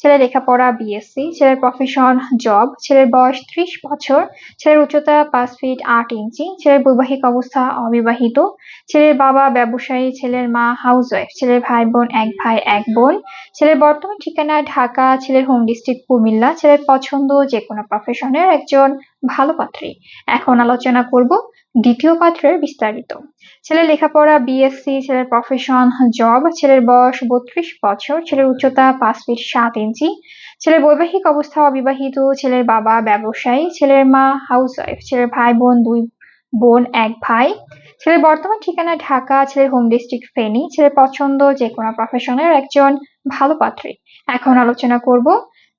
ছেলের লেখাপড়া বিএসসি ছেলের প্রফেশন জব ছেলের বয়স ত্রিশ বছর, ছেলের উচ্চতা পাঁচ ফিট আট ইঞ্চি ছেলের বৈবাহিক অবস্থা অবিবাহিত, ছেলের বাবা ব্যবসায়ী, ছেলের মা হাউসওয়াইফ ছেলের ভাই বোন এক ভাই এক বোন, ছেলের বর্তমান ঠিকানা ঢাকা, ছেলের হোম ডিস্ট্রিক্ট কুমিল্লা, ছেলের পছন্দ যে কোনো প্রফেশনের একজন ভালো পাত্রী এখন আলোচনা করব দ্বিতীয় পাত্রের বিস্তারিত। ছেলের লেখাপড়া বিএসসি ছেলের প্রফেশন জব ছেলের বয়স বত্রিশ বছর, ছেলের উচ্চতা পাঁচ ফিট সাত ইঞ্চি ছেলের বৈবাহিক অবস্থা অবিবাহিত, ছেলের বাবা ব্যবসায়ী, ছেলের মা হাউসওয়াইফ ছেলের ভাই বোন দুই বোন এক ভাই, ছেলের বর্তমান ঠিকানা ঢাকা, ছেলের হোম ডিস্ট্রিক্ট ফেনী, ছেলের পছন্দ যে কোনো প্রফেশনের একজন ভালো পাত্রী এখন আলোচনা করব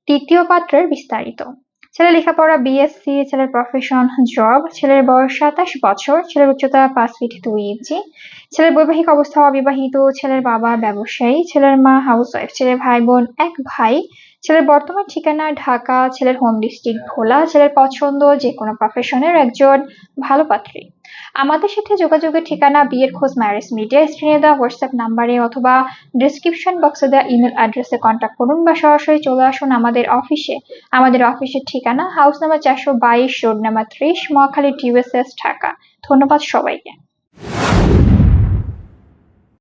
তৃতীয় পাত্রের বিস্তারিত। ছেলের লেখাপড়া বিএসসি ছেলের প্রফেশন জব ছেলের বয়স সাতাশ বছর, ছেলের উচ্চতা পাঁচ ফিট দুই ইঞ্চি ছেলের বৈবাহিক অবস্থা অবিবাহিত, ছেলের বাবা ব্যবসায়ী, ছেলের মা হাউস ওয়াইফ ছেলের ভাই বোন এক ভাই ছেলের বর্তমান ঠিকানা ঢাকা, ছেলের হোম ডিস্ট্রিক্ট ভোলা, ছেলের পছন্দ যে কোনো প্রফেশনের একজন ভালো পাত্রী। আমাদের সাথে যোগাযোগের ঠিকানা বিয়ের খোঁজ ম্যারেজ মিডিয়া স্ক্রিনে দেওয়া হোয়াটসঅ্যাপ নাম্বারে অথবা ডিসক্রিপশন বক্সে দেওয়া ইমেল অ্যাড্রেসে কন্ট্যাক্ট করুন বা সরাসরি চলে আসুন আমাদের অফিসে আমাদের অফিসের ঠিকানা হাউস নাম্বার চারশো বাইশ রোড নাম্বার ত্রিশ, মহাখালী টিউএসএস ঢাকা। ধন্যবাদ সবাইকে।